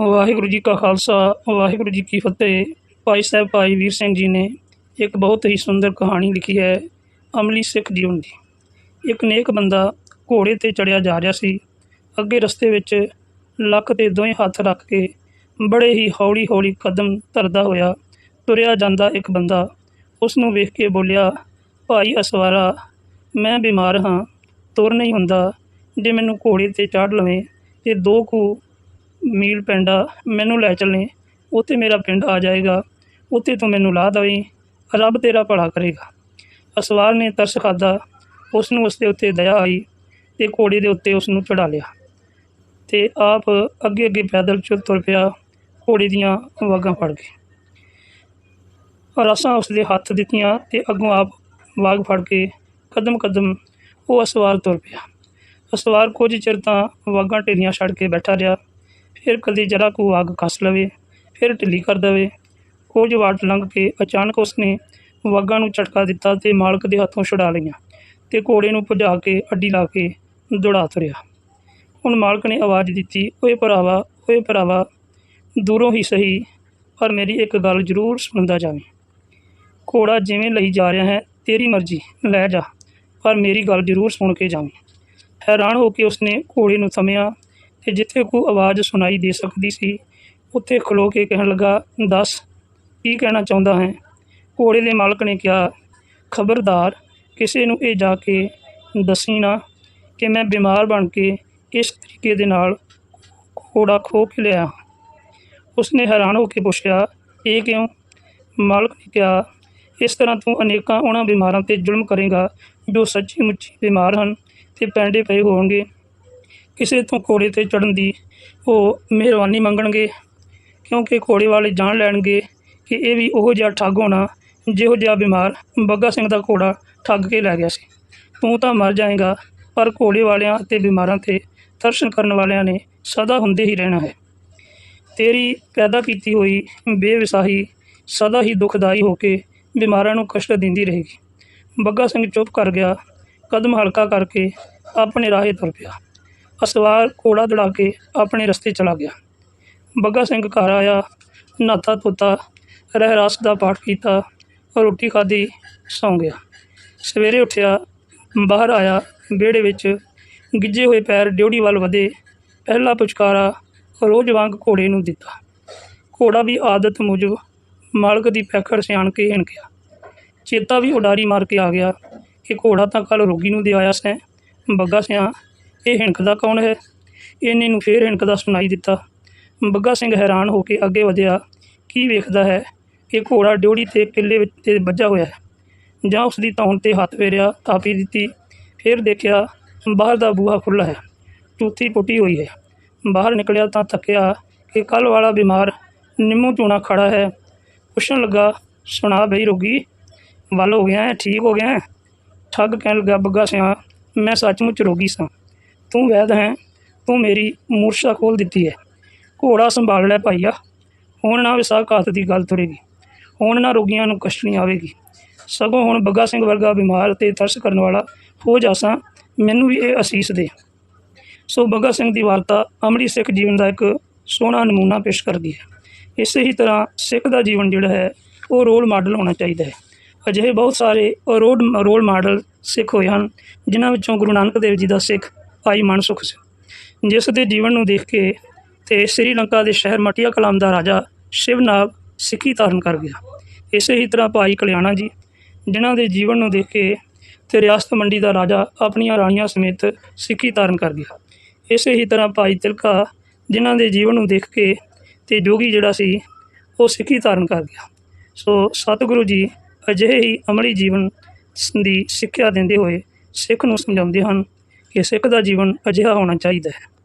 ਵਾਹਿਗੁਰੂ ਜੀ ਕਾ ਖਾਲਸਾ, ਵਾਹਿਗੁਰੂ ਜੀ ਕੀ ਫਤਿਹ। ਭਾਈ ਸਾਹਿਬ, ਭਾਈ ਵੀਰ ਸਿੰਘ ਜੀ ਨੇ ਇੱਕ ਬਹੁਤ ਹੀ ਸੁੰਦਰ ਕਹਾਣੀ ਲਿਖੀ ਹੈ, ਅਮਲੀ ਸਿੱਖ ਜੀਵਨ ਦੀ। ਇੱਕ ਨੇਕ ਬੰਦਾ ਘੋੜੇ ਤੇ ਚੜਿਆ ਜਾ ਰਿਹਾ ਸੀ। ਅੱਗੇ ਰਸਤੇ ਵਿੱਚ ਲੱਕ ਤੇ ਦੋਵੇਂ ਹੱਥ ਰੱਖ ਕੇ ਬੜੇ ਹੀ ਹੌਲੀ ਹੌਲੀ ਕਦਮ ਧਰਦਾ ਹੋਇਆ ਤੁਰਿਆ ਜਾਂਦਾ ਇੱਕ ਬੰਦਾ। ਉਸ ਨੂੰ ਵੇਖ ਕੇ ਬੋਲਿਆ, ਭਾਈ ਅਸਵਾਰਾ, ਮੈਂ ਬਿਮਾਰ ਹਾਂ, ਤੁਰ ਨਹੀਂ ਹੁੰਦਾ। ਜੇ ਮੈਨੂੰ ਘੋੜੇ ਤੇ ਚਾੜ ਲਵੇਂ ਤੇ ਦੋ ਕੁ ਮੀਲ ਪਿੰਡ ਆ, ਮੈਨੂੰ ਲੈ ਚੱਲੇ ਉੱਥੇ ਮੇਰਾ ਪਿੰਡ ਆ ਜਾਏਗਾ। ਉੱਥੇ ਤੂੰ ਮੈਨੂੰ ਲਾ ਦਵੀਂ। ਰੱਬ ਤੇਰਾ ਭਲਾ ਕਰੇਗਾ। ਅਸਵਾਰ ਨੇ ਤਰਸ ਖਾਦਾ ਉਸ ਨੂੰ ਉਸ ਦੇ ਉੱਤੇ ਦਇਆ ਆਈ ਤੇ ਘੋੜੇ ਦੇ ਉੱਤੇ ਉਸ ਨੂੰ ਚੜਾ ਲਿਆ। ਤੇ ਆਪ ਅੱਗੇ ਅੱਗੇ ਪੈਦਲ ਚੁੱਲ ਤੁਰ ਪਿਆ। ਘੋੜੇ ਦੀਆਂ ਵਾਗਾਂ ਫੜ ਕੇ ਰਸਾਂ ਉਸ ਦੇ ਹੱਥ ਦਿੱਤੀਆਂ ਤੇ ਅੱਗੋਂ ਆਪ ਵਾਗ ਫੜ ਕੇ ਕਦਮ ਕਦਮ ਉਹ ਅਸਵਾਰ ਤੁਰ ਪਿਆ। ਅਸਵਾਰ ਕੁਝ ਚਿਰ ਤਾਂ ਵਾਗਾਂ ਢੇਰੀਆਂ ਛੱਡ ਕੇ ਬੈਠਾ ਰਿਹਾ। ਫਿਰ ਕਦੇ ਜਰਾ ਕੁ ਅੱਗ ਕੱਸ ਲਵੇ, ਫਿਰ ਢਿੱਲੀ ਕਰ ਦਵੇ। ਕੁਝ ਵਾਟ ਲੰਘ ਕੇ ਅਚਾਨਕ ਉਸਨੇ ਵਾਗਾਂ ਨੂੰ ਝਟਕਾ ਦਿੱਤਾ ਤੇ ਮਾਲਕ ਦੇ ਹੱਥੋਂ ਛੁਡਾ ਲਈਆਂ ਤੇ ਘੋੜੇ ਨੂੰ ਭਜਾ ਕੇ ਅੱਡੀ ਲਾ ਕੇ ਦੌੜਾ ਤੁਰਿਆ। ਹੁਣ ਮਾਲਕ ਨੇ ਆਵਾਜ਼ ਦਿੱਤੀ, ਓਏ ਭਰਾਵਾ ਓਏ ਭਰਾਵਾ, ਦੂਰੋਂ ਹੀ ਸਹੀ, ਪਰ ਮੇਰੀ ਇੱਕ ਗੱਲ ਜ਼ਰੂਰ ਸੁਣਦਾ ਜਾਵੇਂ। ਘੋੜਾ ਜਿਵੇਂ ਲਈ ਜਾ ਰਿਹਾ ਹੈ, ਤੇਰੀ ਮਰਜ਼ੀ, ਲੈ ਜਾ, ਪਰ ਮੇਰੀ ਗੱਲ ਜ਼ਰੂਰ ਸੁਣ ਕੇ ਜਾਵੇਂ। ਹੈਰਾਨ ਹੋ ਕੇ ਉਸਨੇ ਘੋੜੇ ਨੂੰ ਸਮਿਆ ਤੇ ਜਿੱਥੇ ਕੋਈ ਆਵਾਜ਼ ਸੁਣਾਈ ਦੇ ਸਕਦੀ ਸੀ, ਉੱਥੇ ਖਲੋ ਕੇ ਕਹਿਣ ਲੱਗਾ, ਦੱਸ, ਕੀ ਕਹਿਣਾ ਚਾਹੁੰਦਾ ਹੈ? ਘੋੜੇ ਦੇ ਮਾਲਕ ਨੇ ਕਿਹਾ, ਖਬਰਦਾਰ, ਕਿਸੇ ਨੂੰ ਇਹ ਜਾ ਕੇ ਦੱਸੀ ਨਾ ਕਿ ਮੈਂ ਬਿਮਾਰ ਬਣ ਕੇ ਇਸ ਤਰੀਕੇ ਦੇ ਨਾਲ ਘੋੜਾ ਖੋ ਕੇ ਲਿਆ ਉਸਨੇ ਹੈਰਾਨ ਹੋ ਕੇ ਪੁੱਛਿਆ, ਇਹ ਕਿਉਂ? ਮਾਲਕ ਨੇ ਕਿਹਾ, ਇਸ ਤਰ੍ਹਾਂ ਤੂੰ ਅਨੇਕਾਂ ਉਹਨਾਂ ਬਿਮਾਰਾਂ ਤੇ ਜ਼ੁਲਮ ਕਰੇਗਾ ਜੋ ਸੱਚੀ ਮੁੱਚੀ ਬਿਮਾਰ ਹਨ ਤੇ ਪੈਂਡੇ ਪਏ ਹੋਣਗੇ। ਕਿਸੇ ਤੋਂ ਘੋੜੇ ਤੇ ਚੜਨ ਦੀ ਉਹ ਮਿਹਰਬਾਨੀ ਮੰਗਣਗੇ, ਕਿਉਂਕਿ ਘੋੜੇ ਵਾਲੇ ਜਾਣ ਲੈਣਗੇ ਕਿ ਇਹ ਵੀ ਉਹੋ ਜਿਹਾ ਠੱਗ ਹੋਣਾ, ਜਿਹੋ ਜਿਹਾ ਬਿਮਾਰ ਬੱਗਾ ਸਿੰਘ ਦਾ ਘੋੜਾ ਠੱਗ ਕੇ ਲੈ ਗਿਆ ਸੀ। ਤੂੰ ਤਾਂ ਮਰ ਜਾਏਗਾ, ਪਰ ਘੋੜੇ ਵਾਲਿਆਂ ਅਤੇ ਬਿਮਾਰਾਂ ਤੇ ਦਰਸ਼ਨ ਕਰਨ ਵਾਲਿਆਂ ਨੇ ਸਦਾ ਹੁੰਦੇ ਹੀ ਰਹਿਣਾ ਹੈ। ਤੇਰੀ ਪੈਦਾ ਕੀਤੀ ਹੋਈ ਬੇਵਸਾਹੀ ਸਦਾ ਹੀ ਦੁਖਦਾਈ ਹੋ ਕੇ ਬਿਮਾਰਾਂ ਨੂੰ ਕਸ਼ਟ ਦਿੰਦੀ ਰਹੇਗੀ। ਬੱਗਾ ਸਿੰਘ ਚੁੱਪ ਕਰ ਗਿਆ, ਕਦਮ ਹਲਕਾ ਕਰਕੇ ਆਪਣੇ ਰਾਹੇ ਤੁਰ ਪਿਆ। ਅਸਵਾਰ ਘੋੜਾ ਦੜਾ ਕੇ ਆਪਣੇ ਰਸਤੇ ਚਲਾ ਗਿਆ। ਬੱਗਾ ਸਿੰਘ ਘਰ ਆਇਆ ਨਾਤਾ ਧੋਤਾ, ਰਹਿਰਾਸ ਦਾ ਪਾਠ ਕੀਤਾ, ਰੋਟੀ ਖਾਧੀ, ਸੌਂ ਗਿਆ। ਸਵੇਰੇ ਉੱਠਿਆ, ਬਾਹਰ ਆਇਆ, ਵਿਹੜੇ ਵਿੱਚ ਗਿੱਜੇ ਹੋਏ ਪੈਰ ਡਿਉੜੀ ਵੱਲ ਵਧੇ, ਪਹਿਲਾ ਪੁਚਕਾਰਾ ਰੋਜ਼ ਵਾਂਗ ਘੋੜੇ ਨੂੰ ਦਿੱਤਾ। ਘੋੜਾ ਵੀ ਆਦਤ ਮੁਜਬ ਮਾਲਕ ਦੀ ਪੈਖੜ ਸਿਆਣ ਕੇ ਹਿਣਕਿਆ ਚੇਤਾ ਵੀ ਉਡਾਰੀ ਮਾਰ ਕੇ ਆ ਗਿਆ ਕਿ ਘੋੜਾ ਤਾਂ ਕੱਲ ਰੋਗੀ ਨੂੰ ਦੇ ਆਇਆ ਸੈਂ, ਬੱਗਾ ਸਿਆਂ ਇਹ ਹਿਣਕਦਾ ਕੌਣ ਹੈ? ਇਹਨੇ ਨੂੰ ਫੇਰ ਹਿਣਕਦਾ ਸੁਣਾਈ ਦਿੱਤਾ। ਬੱਗਾ ਸਿੰਘ ਹੈਰਾਨ ਹੋ ਕੇ ਅੱਗੇ ਵਧਿਆ, ਕੀ ਵੇਖਦਾ ਹੈ? ਕਿ ਘੋੜਾ ਡਿਉੜੀ ਤੇ ਕਿੱਲੇ ਵਿੱਚ ਤੇ ਵੱਜਾ ਹੋਇਆ ਹੈ। ਜਾਂ ਉਸ ਦੀ ਧੌਣ ਤੇ ਹੱਥ ਫੇਰਿਆ, ਤਾਪੀ ਦਿੱਤੀ। ਫਿਰ ਦੇਖਿਆ, ਬਾਹਰ ਦਾ ਬੂਹਾ ਖੁੱਲ੍ਹਾ ਹੈ। ਟੂਥੀ ਪੁੱਟੀ ਹੋਈ ਹੈ। ਬਾਹਰ ਨਿਕਲਿਆ ਤਾਂ ਥੱਕਿਆ ਕਿ ਕੱਲ ਵਾਲਾ ਬਿਮਾਰ ਨਿੰਮੂ ਚੂਣਾ ਖੜਾ ਹੈ। ਪੁੱਛਣ ਲੱਗਾ, ਸੁਣਾ ਬਈ ਰੋਗੀ, ਵੱਲ ਹੋ ਗਿਆ ਹੈ, ਠੀਕ ਹੋ ਗਿਆ ਹੈ? ਠੱਗ ਕਹਿਣ ਲੱਗਾ, ਬੱਗਾ ਸਿਆਂ, ਮੈਂ ਸੱਚਮੁੱਚ ਰੋਗੀ ਸਾਂ। ਤੂੰ ਵੈਦ ਹੈ, ਤੂੰ ਮੇਰੀ ਮੂਰਛਾ ਖੋਲ ਦਿੱਤੀ ਹੈ। ਘੋੜਾ ਸੰਭਾਲ ਲੈ ਭਾਈਆ ਹੁਣ ਨਾ ਵਿਸਾਖਾਤ ਦੀ ਗੱਲ ਤੁਰੇਗੀ, ਹੁਣ ਨਾ ਰੋਗੀਆਂ ਨੂੰ ਕਸ਼ਟਣੀ ਆਵੇਗੀ। ਸਗੋਂ ਹੁਣ ਬੱਗਾ ਸਿੰਘ ਵਰਗਾ ਬਿਮਾਰ ਤੇ ਤਰਸ ਕਰਨ ਵਾਲਾ ਹੋ ਜਾਸਾਂ ਮੈਨੂੰ ਵੀ ਇਹ ਅਸੀਸ ਦੇ। ਸੋ ਬੱਗਾ ਸਿੰਘ ਦੀ ਵਾਰਤਾ ਅਮਰੀ ਸਿੱਖ ਜੀਵਨ ਦਾ ਇੱਕ ਸੋਹਣਾ ਨਮੂਨਾ ਪੇਸ਼ ਕਰਦੀ ਹੈ। ਇਸੇ ਹੀ ਤਰ੍ਹਾਂ ਸਿੱਖ ਦਾ ਜੀਵਨ ਜਿਹੜਾ ਹੈ, ਉਹ ਰੋਲ ਮਾਡਲ ਹੋਣਾ ਚਾਹੀਦਾ ਹੈ। ਅਜਿਹੇ ਬਹੁਤ ਸਾਰੇ ਰੋਡ, ਰੋਲ ਮਾਡਲ ਸਿੱਖ ਹੋਏ ਹਨ, ਜਿਨ੍ਹਾਂ ਵਿੱਚੋਂ ਗੁਰੂ ਨਾਨਕ ਦੇਵ ਜੀ ਦਾ ਸਿੱਖ ਭਾਈ ਮਨਸੁਖ ਸੀ। ਜਿਸ ਦੇ ਜੀਵਨ ਨੂੰ ਦੇਖ ਕੇ ਤੇ ਸ੍ਰੀਲੰਕਾ ਦੇ ਸ਼ਹਿਰ ਮਟੀਆ ਕਲਾਮ ਦਾ ਰਾਜਾ ਸ਼ਿਵਨਾਗ ਸਿੱਖੀ ਧਾਰਨ ਕਰ ਗਿਆ। ਇਸੇ ਹੀ ਤਰ੍ਹਾਂ ਭਾਈ ਕਲਿਆਣਾ ਜੀ, ਜਿਨ੍ਹਾਂ ਦੇ ਜੀਵਨ ਨੂੰ ਦੇਖ ਕੇ ਤੇ ਰਿਆਸਤ ਮੰਡੀ ਦਾ ਰਾਜਾ ਆਪਣੀਆਂ ਰਾਣੀਆਂ ਸਮੇਤ ਸਿੱਖੀ ਧਾਰਨ ਕਰ ਗਿਆ। ਇਸੇ ਹੀ ਤਰ੍ਹਾਂ ਭਾਈ ਤਿਲਕਾ, ਜਿਨ੍ਹਾਂ ਦੇ ਜੀਵਨ ਨੂੰ ਦੇਖ ਕੇ ਤੇ ਜੋਗੀ ਜਿਹੜਾ ਸੀ, ਉਹ ਸਿੱਖੀ ਧਾਰਨ ਕਰ ਗਿਆ। ਸੋ ਸਤਿਗੁਰੂ ਜੀ ਅਜਿਹੇ ਹੀ ਅਮਲੀ ਜੀਵਨ ਦੀ ਸਿੱਖਿਆ ਦਿੰਦੇ ਹੋਏ ਸਿੱਖ ਨੂੰ ਸਮਝਾਉਂਦੇ ਹਨ ਕਿ ਸਿੱਖ ਦਾ ਜੀਵਨ ਅਜਿਹਾ ਹੋਣਾ ਚਾਹੀਦਾ ਹੈ।